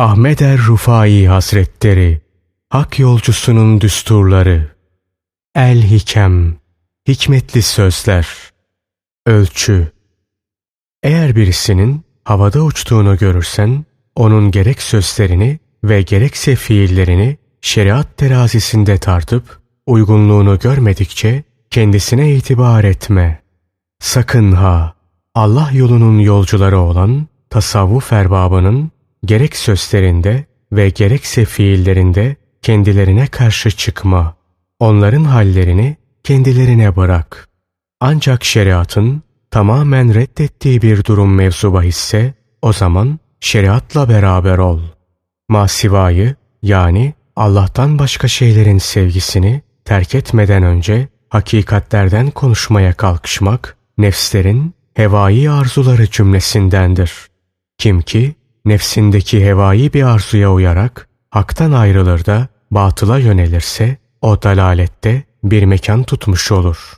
Ahmet er Rufai Hazretleri Hak yolcusunun düsturları. El Hikem Hikmetli sözler. Ölçü. Eğer birisinin havada uçtuğunu görürsen onun gerek sözlerini ve gerekse fiillerini şeriat terazisinde tartıp uygunluğunu görmedikçe kendisine itibar etme. Sakın ha Allah yolunun yolcuları olan tasavvuf erbabının gerek sözlerinde ve gerekse fiillerinde kendilerine karşı çıkma. Onların hallerini kendilerine bırak. Ancak şeriatın tamamen reddettiği bir durum mevzu bahisse o zaman şeriatla beraber ol. Masivayı yani Allah'tan başka şeylerin sevgisini terk etmeden önce hakikatlerden konuşmaya kalkışmak nefslerin hevai arzuları cümlesindendir. Kim ki nefsindeki hevai bir arzuya uyarak haktan ayrılır da batıla yönelirse o dalalette bir mekan tutmuş olur.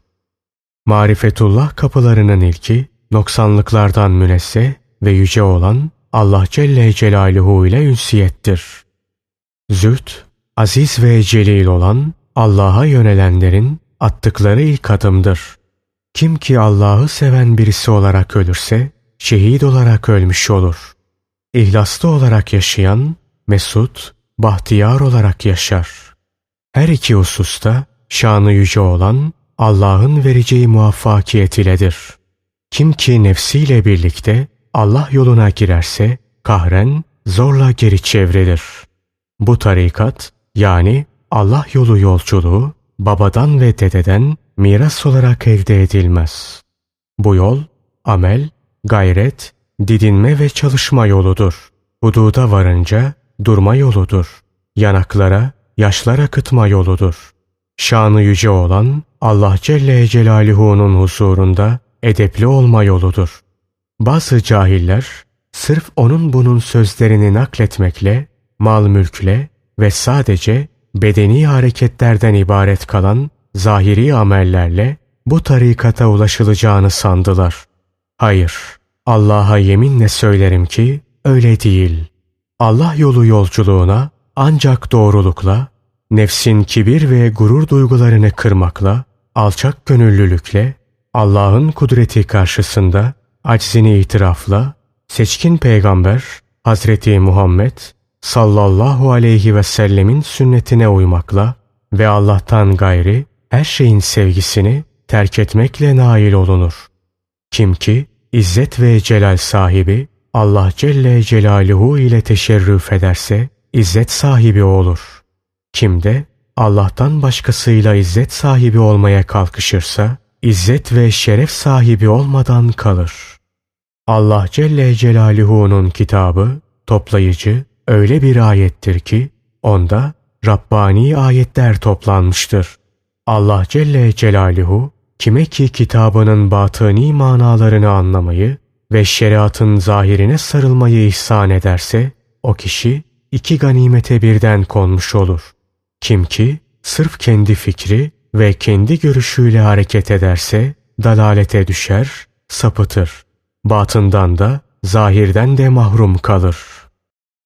Marifetullah kapılarının ilki noksanlıklardan münezzeh ve yüce olan Allah Celle Celaluhu ile ünsiyettir. Züht, aziz ve celil olan Allah'a yönelenlerin attıkları ilk adımdır. Kim ki Allah'ı seven birisi olarak ölürse şehit olarak ölmüş olur. İhlaslı olarak yaşayan mesut, bahtiyar olarak yaşar. Her iki hususta şanı yüce olan Allah'ın vereceği muvaffakiyet iledir. Kim ki nefsiyle birlikte Allah yoluna girerse kahren zorla geri çevrilir. Bu tarikat yani Allah yolu yolculuğu babadan ve dededen miras olarak elde edilmez. Bu yol amel, gayret, didinme ve çalışma yoludur. Hududa varınca durma yoludur. Yanaklara, yaşlar akıtma yoludur. Şanı yüce olan Allah Celle Celaluhu'nun huzurunda edepli olma yoludur. Bazı cahiller sırf onun bunun sözlerini nakletmekle, mal mülkle ve sadece bedeni hareketlerden ibaret kalan zahiri amellerle bu tarikata ulaşılacağını sandılar. Hayır, Allah'a yeminle söylerim ki öyle değil. Allah yolu yolculuğuna ancak doğrulukla, nefsin kibir ve gurur duygularını kırmakla, alçak gönüllülükle, Allah'ın kudreti karşısında aczini itirafla, seçkin peygamber Hazreti Muhammed sallallahu aleyhi ve sellemin sünnetine uymakla ve Allah'tan gayri her şeyin sevgisini terk etmekle nail olunur. Kim ki İzzet ve celal sahibi Allah Celle Celaluhu ile teşerrüf ederse izzet sahibi olur. Kim de Allah'tan başkasıyla izzet sahibi olmaya kalkışırsa izzet ve şeref sahibi olmadan kalır. Allah Celle Celaluhu'nun kitabı toplayıcı öyle bir ayettir ki onda Rabbani ayetler toplanmıştır. Allah Celle Celaluhu kime ki kitabının batıni manalarını anlamayı ve şeriatın zahirine sarılmayı ihsan ederse o kişi iki ganimete birden konmuş olur. Kim ki sırf kendi fikri ve kendi görüşüyle hareket ederse dalalete düşer, sapıtır. Batından da zahirden de mahrum kalır.''